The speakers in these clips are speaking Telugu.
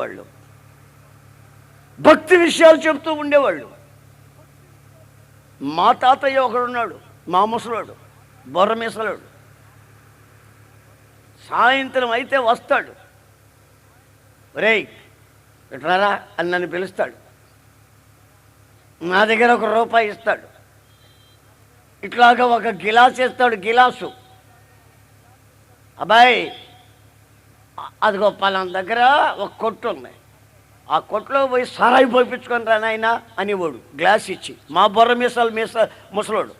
వాళ్ళు భక్తి విషయాలు చెప్తూ ఉండేవాళ్ళు. మా తాతయ్య ఒకడున్నాడు మా ముసలాడు బొర్రమీసలాడు సాయంత్రం అయితే వస్తాడు. రే ఇట్లారా అని నన్ను పిలుస్తాడు. నా దగ్గర ఒక రూపాయి ఇస్తాడు. ఇట్లాగా ఒక గిలాస్ ఇస్తాడు గిలాసు. అబ్బాయి అదిగో పలానా దగ్గర ఒక కొట్టు ఉంది. ఆ కొట్టులో పోయి సారాయి పోయించుకొని రా నాయనా అనేవాడు. గ్లాస్ ఇచ్చి. మా బొర్ర మీసాలు మీస ముసలోడు.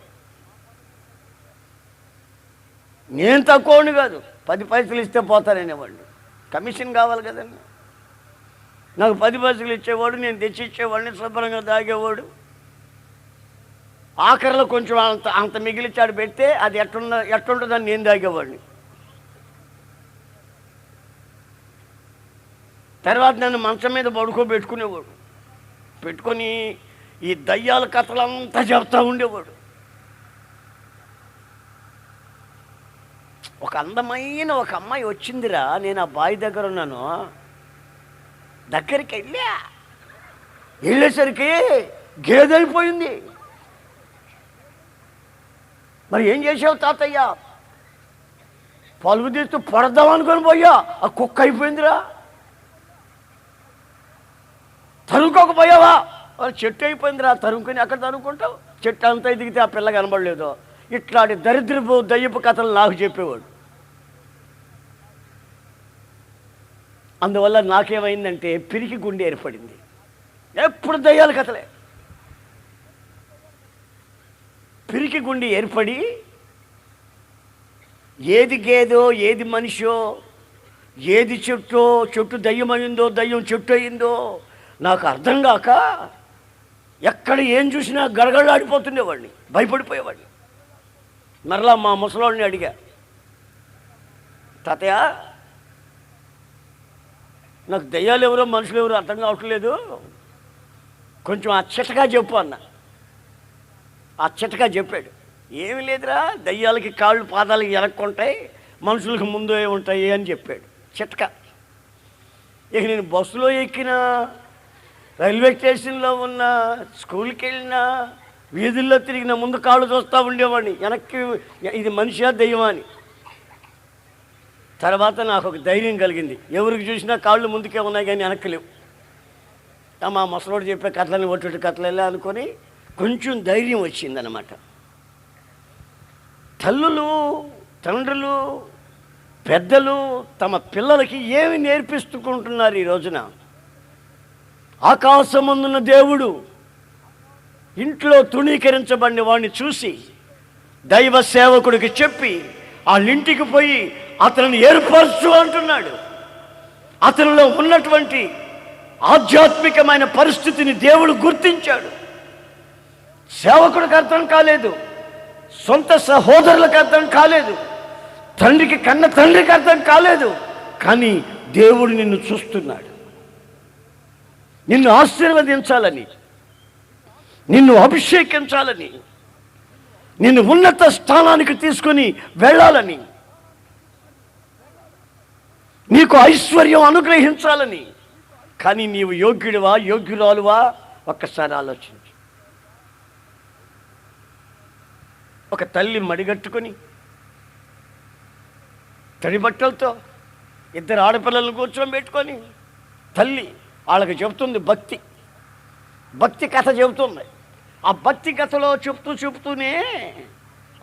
నేను తక్కువని కాదు. పది పైసలు ఇస్తే పోతాననేవాడు కమిషన్ కావాలి కదండి. నాకు పది పైసలు ఇచ్చేవాడు నేను తెచ్చి ఇచ్చేవాడిని శుభ్రంగా తాగేవాడు. ఆఖరిలో కొంచెం అంత అంత మిగిలిచ్చాడు పెడితే అది ఎట్టుండ ఎట్టుంటుందని నేను తాగేవాడిని. తర్వాత నన్ను మంచం మీద పడుకోబెట్టుకునేవాడు. పెట్టుకొని ఈ దయ్యాల కథలంతా చెప్తా ఉండేవాడు. ఒక అందమైన ఒక అమ్మాయి వచ్చిందిరా నేను ఆ బావి దగ్గర ఉన్నాను. దగ్గరికి వెళ్ళా. వెళ్ళేసరికి గేదైపోయింది మరి ఏం చేసావు తాతయ్య? పలుగు తీస్తూ పడదాం అనుకొని పోయా. ఆ కుక్క అయిపోయిందిరా. తరుముకోకపోయావా? వాళ్ళు చెట్టు అయిపోయిందిరా తరుముకొని అక్కడ తరుముకుంటావు. చెట్టు అంతా ఎదిగితే ఆ పిల్ల కనబడలేదు. ఇట్లాంటి దరిద్రపు దయ్యపు కథలు నాకు చెప్పేవాడు. అందువల్ల నాకేమైందంటే పిరికి గుండె ఏర్పడింది. ఎప్పుడు దయ్యాల కథలే. పిరికి గుండె ఏర్పడి ఏది గేదో ఏది మనిషో ఏది చెట్టో చెట్టు దయ్యమైందో దయ్యం చెట్టు అయిందో నాకు అర్థం కాక ఎక్కడ ఏం చూసినా గడగడలాడిపోతుండేవాడిని భయపడిపోయేవాడిని. మరలా మా ముసలోడిని అడిగా తాతయ్య నాకు దయ్యాలు ఎవరో మనుషులు ఎవరో అర్థం కావట్లేదు. కొంచెం ఆ చిటగా చెప్పు అన్న. ఆ చిటగా చెప్పాడు ఏమి లేదురా దయ్యాలకి కాళ్ళు పాదాలకి వెనక్కుంటాయి మనుషులకు ముందు ఉంటాయి అని చెప్పాడు చిట్కా. ఇక నేను బస్సులో ఎక్కినా రైల్వే స్టేషన్లో ఉన్నా స్కూల్కి వెళ్ళినా వీధుల్లో తిరిగిన ముందు కాళ్ళు చూస్తూ ఉండేవాడిని. వెనక్కి ఇది మనిషా దయ్యమా అని. తర్వాత నాకు ఒక ధైర్యం కలిగింది. ఎవరికి చూసినా కాళ్ళు ముందుకే ఉన్నాయి కానీ వెనక్కి లేవు. ఆ మా ముసలోడు చెప్పే కథలని ఒట్టి కథలే అనుకొని కొంచెం ధైర్యం వచ్చిందనమాట. తల్లులు తండ్రులు పెద్దలు తమ పిల్లలకి ఏమి నేర్పిస్తుకుంటున్నారు ఈ రోజున? ఆకాశమందున్న దేవుడు ఇంట్లో తృణీకరించబడిన వాడిని చూసి దైవ సేవకుడికి చెప్పి వాళ్ళింటికి పోయి అతనిని ఏర్పరచు అంటున్నాడు. అతనిలో ఉన్నటువంటి ఆధ్యాత్మికమైన పరిస్థితిని దేవుడు గుర్తించాడు. సేవకుడికి అర్థం కాలేదు. సొంత సహోదరులకు అర్థం కాలేదు. తండ్రికి కన్న తండ్రికి అర్థం కాలేదు. కానీ దేవుడు నిన్ను చూస్తున్నాడు. నిన్ను ఆశీర్వదించాలని నిన్ను అభిషేకించాలని నిన్ను ఉన్నత స్థానానికి తీసుకొని వెళ్ళాలని నీకు ఐశ్వర్యం అనుగ్రహించాలని. కానీ నీవు యోగ్యుడివా యోగ్యురాలువా? ఒక్కసారి ఆలోచించు. ఒక తల్లి మడిగట్టుకొని తడి బట్టలతో ఇద్దరు ఆడపిల్లలను కూర్చోబెట్టుకొని తల్లి వాళ్ళకి చెబుతుంది భక్తి. భక్తి కథ చెబుతుంది. ఆ భక్తి కథలో చెప్తూ చెప్తూనే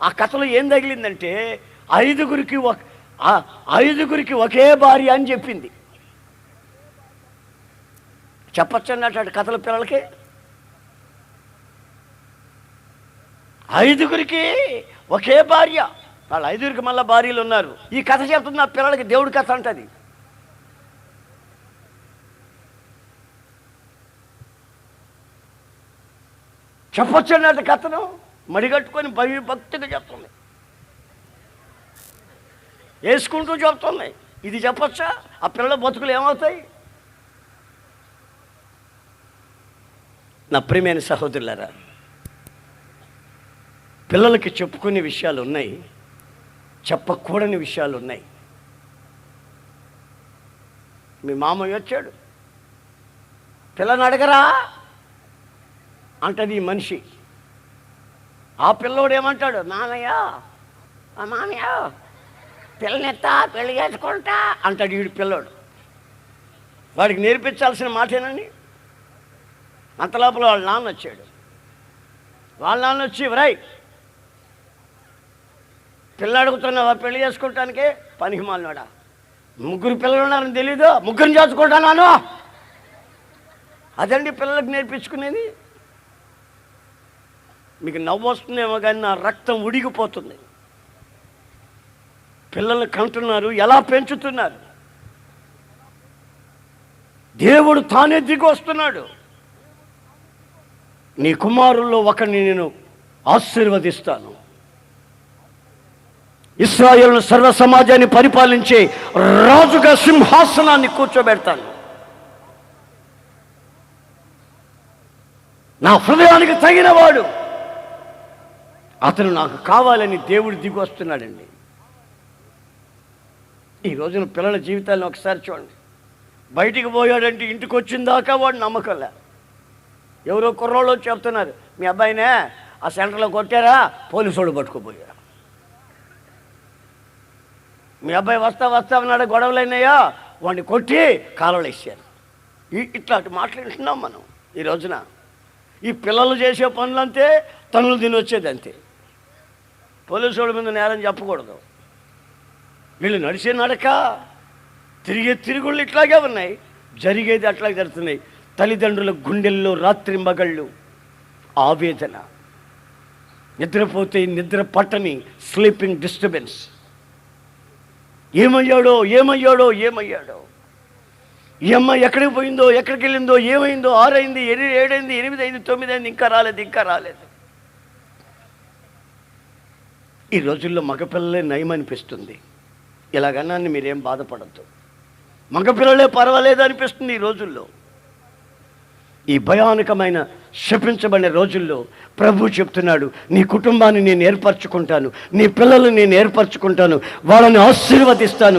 ఆ కథలో ఏం తగిలిందంటే ఐదుగురికి ఒక ఐదుగురికి ఒకే భార్య అని చెప్పింది. చెప్పచ్చు అన్నట్టు కథల పిల్లలకి? ఐదుగురికి ఒకే భార్య. వాళ్ళ ఐదుగురికి మళ్ళీ భార్యలు ఉన్నారు. ఈ కథ చెప్తుంది ఆ పిల్లలకి దేవుడి కథ అంటది. చెప్పొచ్చు అన్నట్టు కథను. మడిగట్టుకొని భయ భక్తిగా చెప్తుంది. వేసుకుంటూ చెప్తుంది. ఇది చెప్పొచ్చా? ఆ పిల్లల బతుకులు ఏమవుతాయి? నా ప్రియమైన సహోదరులారా పిల్లలకి చెప్పుకునే విషయాలు ఉన్నాయి చెప్పకూడని విషయాలు ఉన్నాయి. మీ మామయ్య వచ్చాడు. పిల్లని అడగరా? అంటది ఈ మనిషి. ఆ పిల్లోడు ఏమంటాడు మామయ్య ఆ మామయ్య పిల్లనెత్తా పెళ్ళి చేసుకుంటా అంటాడు వీడు పిల్లోడు. వాడికి నేర్పించాల్సిన మాటేనండి అంతలోపల వాళ్ళ నాన్న వచ్చాడు. వాళ్ళ నాన్న వచ్చి రై పిల్ల అడుగుతున్నావా పెళ్ళి చేసుకుంటానికే? పనికిమాలినాడా ముగ్గురు పిల్లలు ఉన్నారని తెలీదు? ముగ్గురిని చేసుకుంటాను అదండి పిల్లలకు నేర్పించుకునేది? మీకు నవ్వు వస్తుందేమో కానీ నా రక్తం ఉడిగిపోతుంది. పిల్లలు కంటున్నారు ఎలా పెంచుతున్నారు? దేవుడు తానే దిగి వస్తున్నాడు నీ కుమారుల్లో ఒకరిని నేను ఆశీర్వదిస్తాను. ఇస్రాయల్ను సర్వ సమాజాన్ని పరిపాలించే రాజుగా సింహాసనాన్ని కూర్చోబెడతాను. నా హృదయానికి తగినవాడు. అతను నాకు కావాలని దేవుడు దిగి వస్తున్నాడండి. ఈ రోజున పిల్లల జీవితాలను ఒకసారి చూడండి. బయటికి పోయాడంటే ఇంటికి వచ్చిన దాకా వాడు నమ్మకంలే ఎవరో కుర్రోళ్ళు చెప్తున్నారు మీ అబ్బాయినే ఆ సెంటర్లో కొట్టారా? పోలీసు వాడు పట్టుకుపోయారు మీ అబ్బాయి వస్తా వస్తా ఉన్నాడు గొడవలు అయినాయా? వాడిని కొట్టి కాలువలు వేసారు ఇట్లాంటి మాట్లాడుతున్నాం మనం ఈ రోజున. ఈ పిల్లలు చేసే పనులంతే తనులు తిని వచ్చేది అంతే. పోలీసు వాళ్ళ మీద నేరం చెప్పకూడదు. వీళ్ళు నడిచే నడక తిరిగే తిరుగుళ్ళు ఇట్లాగే ఉన్నాయి. జరిగేది అట్లాగే జరుగుతున్నాయి. తల్లిదండ్రుల గుండెల్లో రాత్రి మగళ్ళు ఆవేదన నిద్రపోతే నిద్ర పట్టని స్లీపింగ్ డిస్టర్బెన్స్ ఏమయ్యాడో ఏమయ్యాడో ఏమయ్యాడో. ఈ ఎక్కడికి పోయిందో ఎక్కడికి వెళ్ళిందో ఏమైందో ఆరైంది ఎనిమిది ఏడైంది ఎనిమిది అయింది తొమ్మిది అయింది ఇంకా రాలేదు ఇంకా రాలేదు. ఈ రోజుల్లో మగపిల్లలే నయం అనిపిస్తుంది ఇలాగన్నాన్ని మీరేం బాధపడద్దు. మగపిల్లలే పర్వాలేదు అనిపిస్తుంది ఈ రోజుల్లో. ఈ భయానకమైన శపించబడిన రోజుల్లో ప్రభు చెప్తున్నాడు నీ కుటుంబాన్ని నేను ఏర్పరచుకుంటాను నీ పిల్లల్ని నేను ఏర్పరచుకుంటాను వాళ్ళని ఆశీర్వదిస్తాను